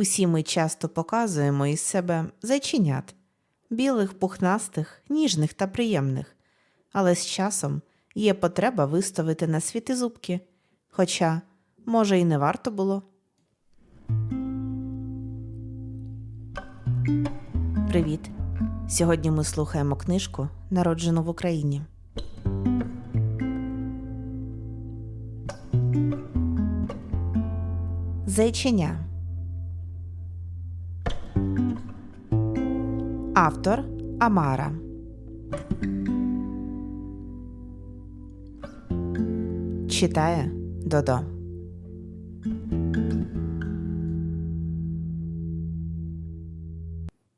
Усі ми часто показуємо із себе зайченят білих, пухнастих, ніжних та приємних, але з часом є потреба виставити на світи зубки. Хоча, може, і не варто було. Привіт! Сьогодні ми слухаємо книжку Народжену в Україні. Зайченя. Автор Амара. Читає Додо.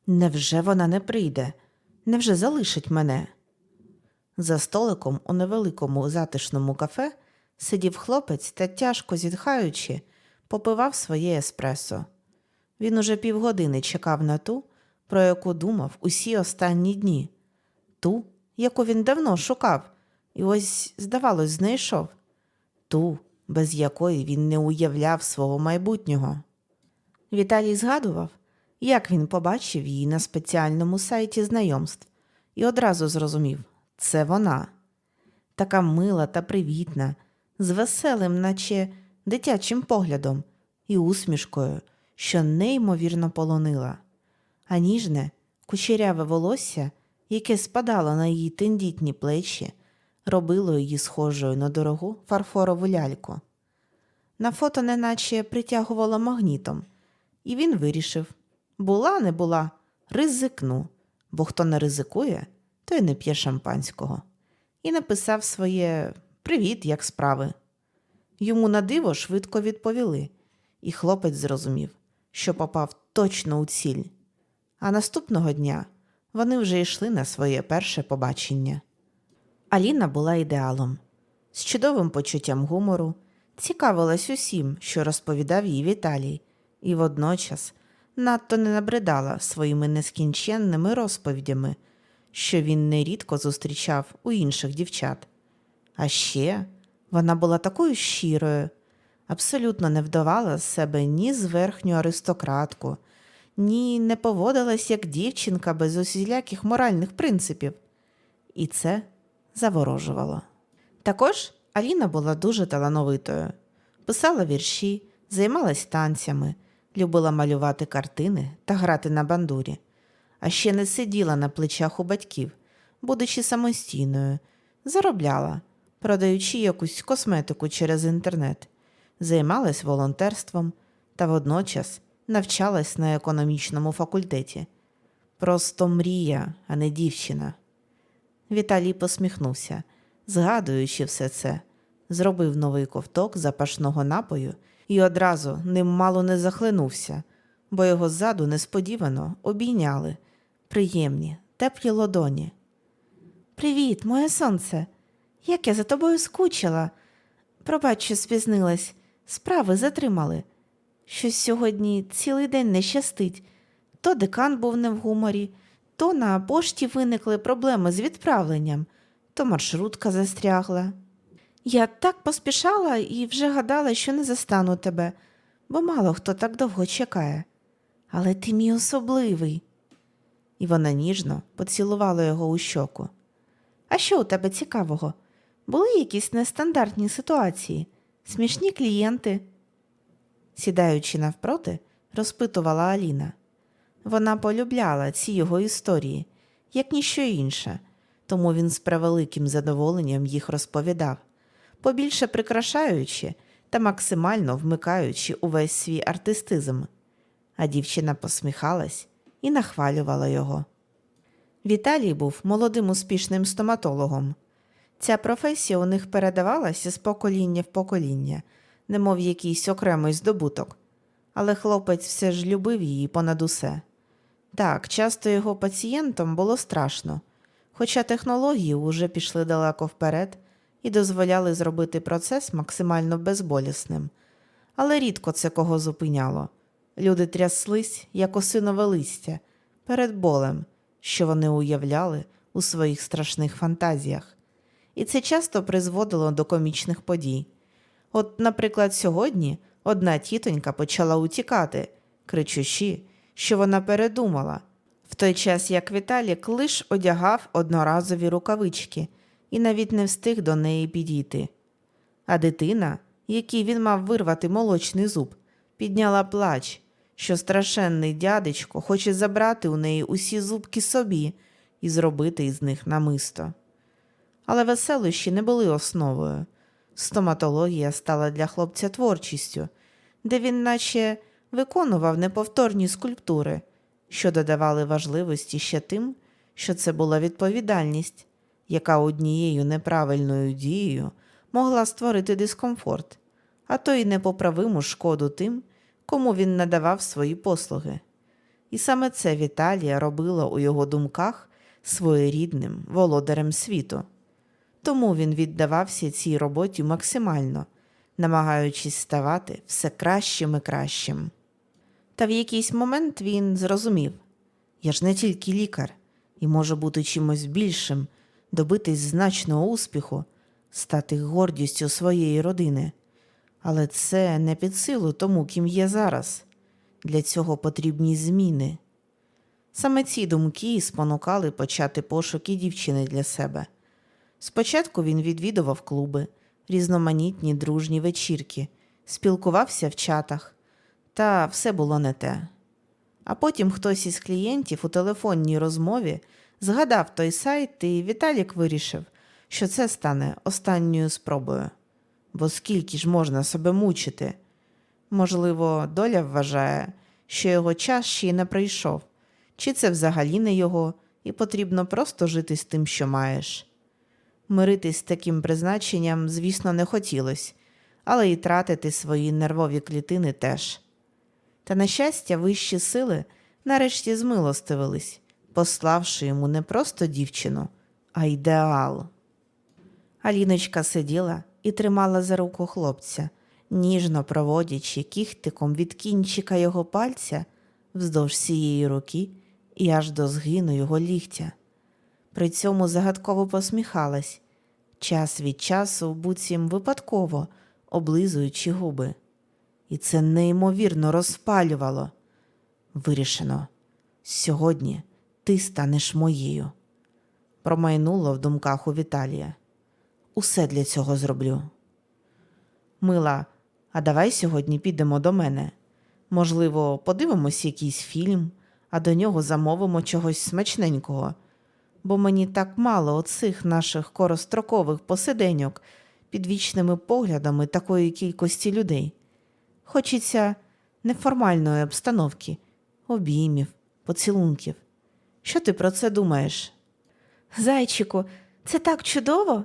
Невже вона не прийде? Невже залишить мене? За столиком у невеликому затишному кафе сидів хлопець та, тяжко зітхаючи, попивав своє еспресо. Він уже півгодини чекав на ту, про яку думав усі останні дні, ту, яку він давно шукав, і ось, здавалось, знайшов, ту, без якої він не уявляв свого майбутнього. Віталій згадував, як він побачив її на спеціальному сайті знайомств, і одразу зрозумів це вона. Така мила та привітна, з веселим, наче дитячим поглядом, і усмішкою, що неймовірно полонила, а ніжне, кучеряве волосся, яке спадало на її тендітні плечі, робило її схожою на дорогу фарфорову ляльку. На фото неначе притягувало магнітом, і він вирішив була, не була, ризикну, бо хто не ризикує, той не п'є шампанського. І написав своє Привіт, як справи. Йому на диво швидко відповіли, і хлопець зрозумів, що попав точно у ціль. А наступного дня вони вже йшли на своє перше побачення. Аліна була ідеалом, з чудовим почуттям гумору, цікавилась усім, що розповідав їй Віталій, і водночас надто не набридала своїми нескінченними розповідями, що він нерідко зустрічав у інших дівчат. А ще вона була такою щирою, абсолютно не вдавала з себе ні зверхню аристократку, ні не поводилась як дівчинка без усіляких моральних принципів. І це заворожувало. Також Аліна була дуже талановитою, писала вірші, займалась танцями, любила малювати картини та грати на бандурі, а ще не сиділа на плечах у батьків, будучи самостійною, заробляла, продаючи якусь косметику через інтернет, займалась волонтерством та водночас навчалась на економічному факультеті. Просто мрія, а не дівчина. Віталій посміхнувся, згадуючи все це, зробив новий ковток запашного напою і одразу ним мало не захлинувся, бо його ззаду несподівано обійняли приємні, теплі лодоні. Привіт, моє сонце. Як я за тобою скучила. Пробач, що спізнилась, справи затримали. Щось сьогодні цілий день не щастить. То декан був не в гуморі, то на пошті виникли проблеми з відправленням, то маршрутка застрягла. Я так поспішала і вже гадала, що не застану тебе, бо мало хто так довго чекає. Але ти мій особливий. І вона ніжно поцілувала його у щоку. А що у тебе цікавого? Були якісь нестандартні ситуації, смішні клієнти? Сідаючи навпроти, розпитувала Аліна. Вона полюбляла ці його історії, як ніщо інше, тому він з превеликим задоволенням їх розповідав, побільше прикрашаючи та максимально вмикаючи увесь свій артистизм. А дівчина посміхалась і нахвалювала його. Віталій був молодим успішним стоматологом. Ця професія у них передавалася з покоління в покоління, немов якийсь окремий здобуток, але хлопець все ж любив її понад усе. Так, часто його пацієнтам було страшно, хоча технології уже пішли далеко вперед і дозволяли зробити процес максимально безболісним, але рідко це кого зупиняло. Люди тряслись, як осинове листя, перед болем, що вони уявляли у своїх страшних фантазіях. І це часто призводило до комічних подій. От, наприклад, сьогодні одна тітонька почала утікати, кричучи, що вона передумала, в той час як Віталік лиш одягав одноразові рукавички і навіть не встиг до неї підійти. А дитина, якій він мав вирвати молочний зуб, підняла плач, що страшенний дядечко хоче забрати у неї усі зубки собі і зробити із них намисто. Але веселощі не були основою. Стоматологія стала для хлопця творчістю, де він наче виконував неповторні скульптури, що додавали важливості ще тим, що це була відповідальність, яка однією неправильною дією могла створити дискомфорт, а то й непоправиму шкоду тим, кому він надавав свої послуги. І саме це Віталія робила у його думках своєрідним володарем світу. Тому він віддавався цій роботі максимально, намагаючись ставати все кращим і кращим. Та в якийсь момент він зрозумів я ж не тільки лікар і можу бути чимось більшим, добитись значного успіху, стати гордістю своєї родини. Але це не під силу тому, ким є зараз. Для цього потрібні зміни. Саме ці думки спонукали почати пошуки дівчини для себе. Спочатку він відвідував клуби, різноманітні дружні вечірки, спілкувався в чатах, та все було не те. А потім хтось із клієнтів у телефонній розмові згадав той сайт, і Віталік вирішив, що це стане останньою спробою. Бо скільки ж можна себе мучити? Можливо, доля вважає, що його час ще й не прийшов, чи це взагалі не його, і потрібно просто жити з тим, що маєш. Миритись з таким призначенням, звісно, не хотілося, але і тратити свої нервові клітини теж. Та, на щастя, вищі сили нарешті змилостивились, пославши йому не просто дівчину, а ідеал. Аліночка сиділа і тримала за руку хлопця, ніжно проводячи кіхтиком від кінчика його пальця вздовж цієї руки і аж до згину його ліктя. При цьому загадково посміхалась, час від часу, буцім випадково, облизуючи губи. І це неймовірно розпалювало. Вирішено, сьогодні ти станеш моєю. Промайнуло в думках у Віталія. Усе для цього зроблю. Мила, а давай сьогодні підемо до мене. Можливо, подивимось якийсь фільм, а до нього замовимо чогось смачненького, бо мені так мало оцих наших корострокових посиденьок під вічними поглядами такої кількості людей. Хочеться неформальної обстановки, обіймів, поцілунків. Що ти про це думаєш? Зайчику, це так чудово,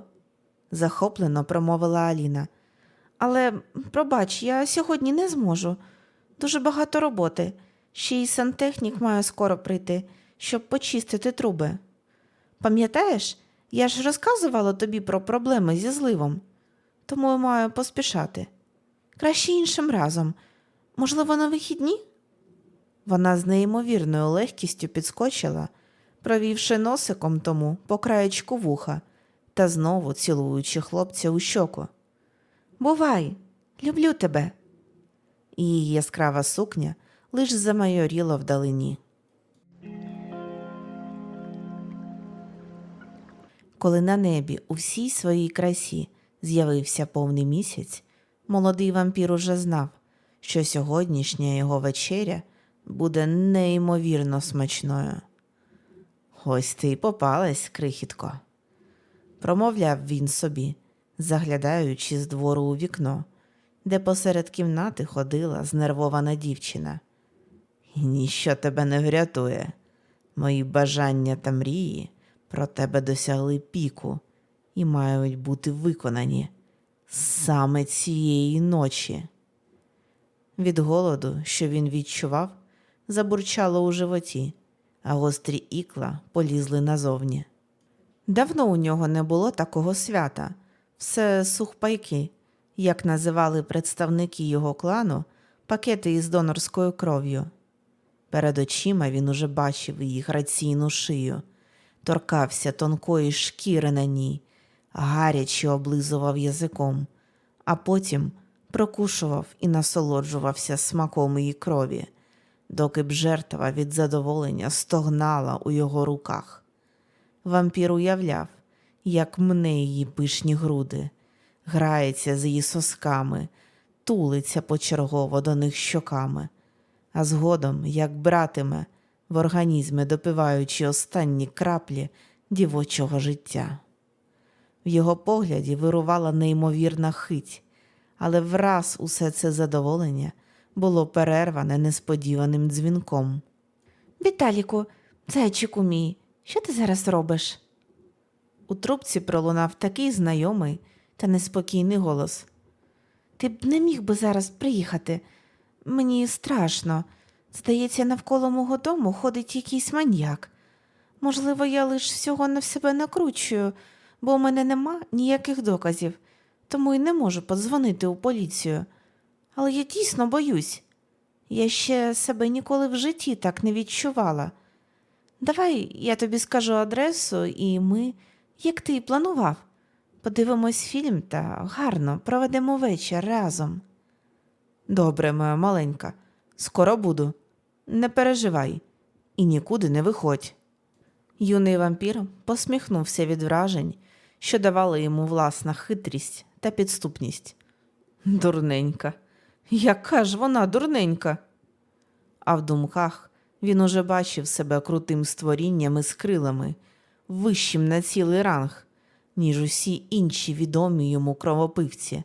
захоплено промовила Аліна. Але, пробач, я сьогодні не зможу. Дуже багато роботи. Ще й сантехнік має скоро прийти, щоб почистити труби. Пам'ятаєш, я ж розказувала тобі про проблеми зі зливом, тому маю поспішати. Краще іншим разом. Можливо, на вихідні? Вона з неймовірною легкістю підскочила, провівши носиком тому по краєчку вуха та знову цілуючи хлопця у щоку. Бувай, люблю тебе. І її яскрава сукня лиш замайоріла вдалині. Коли на небі у всій своїй красі з'явився повний місяць, молодий вампір уже знав, що сьогоднішня його вечеря буде неймовірно смачною. Ось ти й попалась, крихітко, промовляв він собі, заглядаючи з двору у вікно, де посеред кімнати ходила знервована дівчина. Ніщо тебе не врятує. Мої бажання та мрії про тебе досягли піку і мають бути виконані саме цієї ночі. Від голоду, що він відчував, забурчало у животі, а гострі ікла полізли назовні. Давно у нього не було такого свята, все сухпайки, як називали представники його клану пакети із донорською кров'ю. Перед очима він уже бачив її граційну шию, торкався тонкої шкіри на ній, гаряче облизував язиком, а потім прокушував і насолоджувався смаком її крові, доки б жертва від задоволення стогнала у його руках. Вампір уявляв, як мне її пишні груди, грається з її сосками, тулиться почергово до них щоками, а згодом як братиме в організмі, допиваючи останні краплі дівочого життя. В його погляді вирувала неймовірна хить, але враз усе це задоволення було перерване несподіваним дзвінком. Віталіку, зайчику мій, що ти зараз робиш? У трубці пролунав такий знайомий та неспокійний голос. Ти б не міг би зараз приїхати. Мені страшно. Здається, навколо мого дому ходить якийсь маньяк. Можливо, я лиш всього на себе накручую, бо у мене нема ніяких доказів, тому й не можу подзвонити у поліцію. Але я дійсно боюсь. Я ще себе ніколи в житті так не відчувала. Давай я тобі скажу адресу, і ми, як ти і планував, подивимось фільм та гарно проведемо вечір разом. Добре, моя маленька, скоро буду. Не переживай і нікуди не виходь. Юний вампір посміхнувся від вражень, що давали йому власна хитрість та підступність. Дурненька, яка ж вона дурненька. А в думках він уже бачив себе крутим створінням із крилами, вищим на цілий ранг, ніж усі інші відомі йому кровопивці,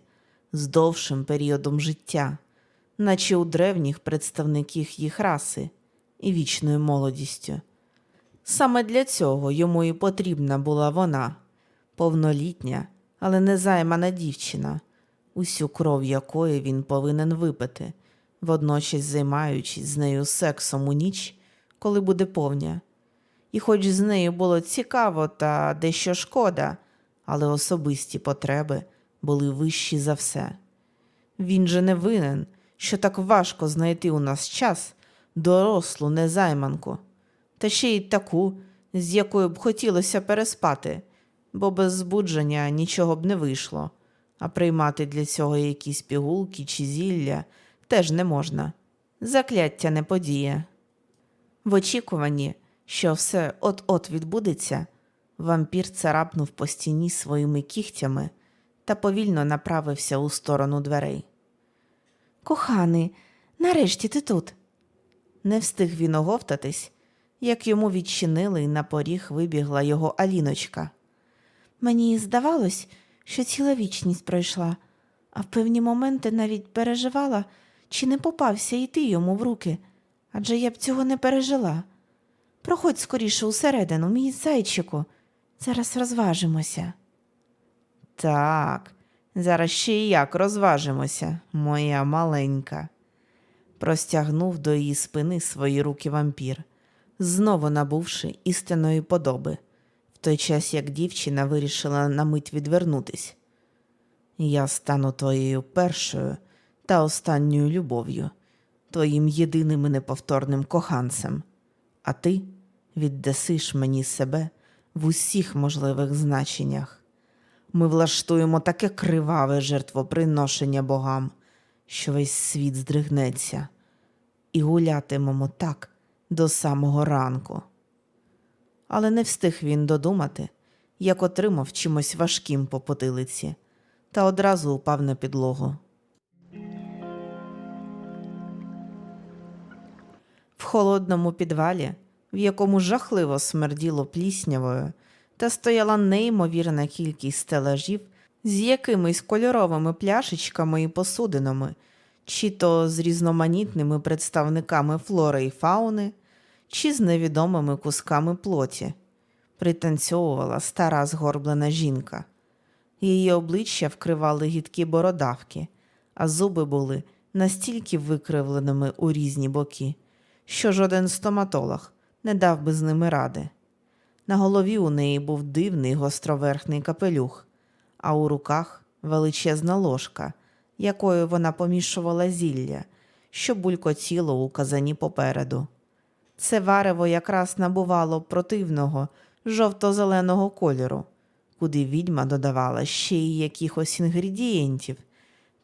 з довшим періодом життя, наче у древніх представників їх раси і вічною молодістю. Саме для цього йому і потрібна була вона, повнолітня, але незаймана дівчина, усю кров якої він повинен випити, водночас займаючись з нею сексом у ніч, коли буде повня. І хоч з нею було цікаво та дещо шкода, але особисті потреби були вищі за все. Він же не винен, що так важко знайти у нас час дорослу незайманку, та ще й таку, з якою б хотілося переспати, бо без збудження нічого б не вийшло, а приймати для цього якісь пігулки чи зілля теж не можна. Закляття не подіє. В очікуванні, що все от-от відбудеться, вампір царапнув по стіні своїми кігтями та повільно направився у сторону дверей. Коханий, нарешті ти тут. Не встиг він оговтатись, як йому відчинили і на поріг вибігла його Аліночка. Мені здавалось, що ціла вічність пройшла, а в певні моменти навіть переживала, чи не попався йти йому в руки, адже я б цього не пережила. Проходь скоріше усередину, мій зайчику, зараз розважимося. Так, зараз ще й як розважимося, моя маленька. Простягнув до її спини свої руки вампір, знову набувши істинної подоби, в той час як дівчина вирішила на мить відвернутись. Я стану твоєю першою та останньою любов'ю, твоїм єдиним і неповторним коханцем, а ти віддасиш мені себе в усіх можливих значеннях. Ми влаштуємо таке криваве жертвоприношення богам, що весь світ здригнеться, і гулятимемо так до самого ранку. Але не встиг він додумати, як отримав чимось важким по потилиці, та одразу упав на підлогу. В холодному підвалі, в якому жахливо смерділо пліснявою, та стояла неймовірна кількість стелажів з якимись кольоровими пляшечками і посудинами, чи то з різноманітними представниками флори і фауни, чи з невідомими кусками плоті. Пританцьовувала стара згорблена жінка. Її обличчя вкривали гідкі бородавки, а зуби були настільки викривленими у різні боки, що жоден стоматолог не дав би з ними ради. На голові у неї був дивний гостроверхний капелюх, а у руках величезна ложка, якою вона помішувала зілля, що булькотіло у казані попереду. Це варево якраз набувало противного жовто-зеленого кольору, куди відьма додавала ще й якихось інгредієнтів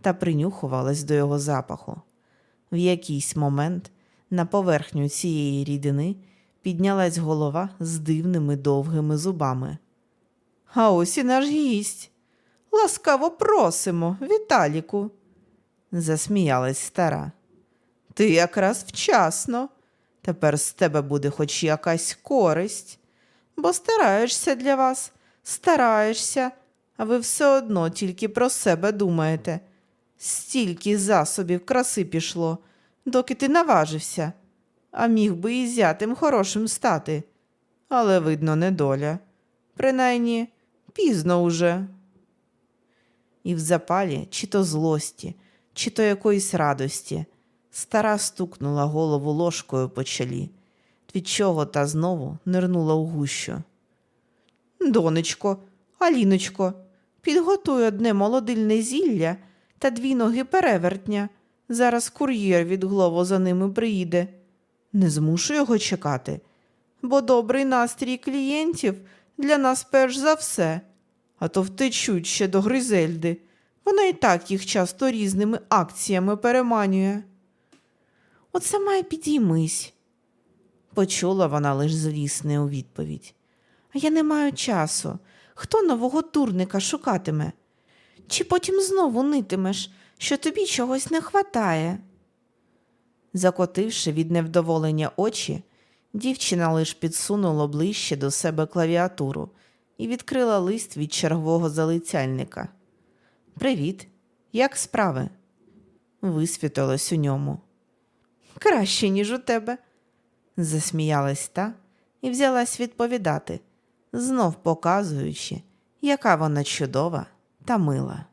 та принюхувалась до його запаху. В якийсь момент На поверхню цієї рідини піднялась голова з дивними довгими зубами. А ось і наш гість. Ласкаво просимо, Віталіку, засміялась стара. Ти якраз вчасно. Тепер з тебе буде хоч якась користь, бо стараєшся для вас, стараєшся, а ви все одно тільки про себе думаєте. Стільки засобів краси пішло, доки ти наважився, а міг би і зятем хорошим стати. Але, видно, недоля. Принаймні, пізно уже. І в запалі чи то злості, чи то якоїсь радості. Стара стукнула голову ложкою по чолі, від чого та знову нирнула у гущу. Донечко, Аліночко, підготуй одне молодильне зілля та дві ноги перевертня. Зараз кур'єр від Глово за ними приїде. Не змушу його чекати, бо добрий настрій клієнтів для нас перш за все, а то втечуть ще до Гризельди. Вона і так їх часто різними акціями переманює. От сама й підіймись, почула вона лиш злісне у відповідь. А я не маю часу. Хто нового дурника шукатиме? Чи потім знову нитимеш, що тобі чогось не хватає? Закотивши від невдоволення очі, дівчина лиш підсунула ближче до себе клавіатуру і відкрила лист від чергового залицяльника. Привіт, як справи? Висвітилось у ньому. Краще, ніж у тебе, засміялась та і взялась відповідати, знов показуючи, яка вона чудова та мила.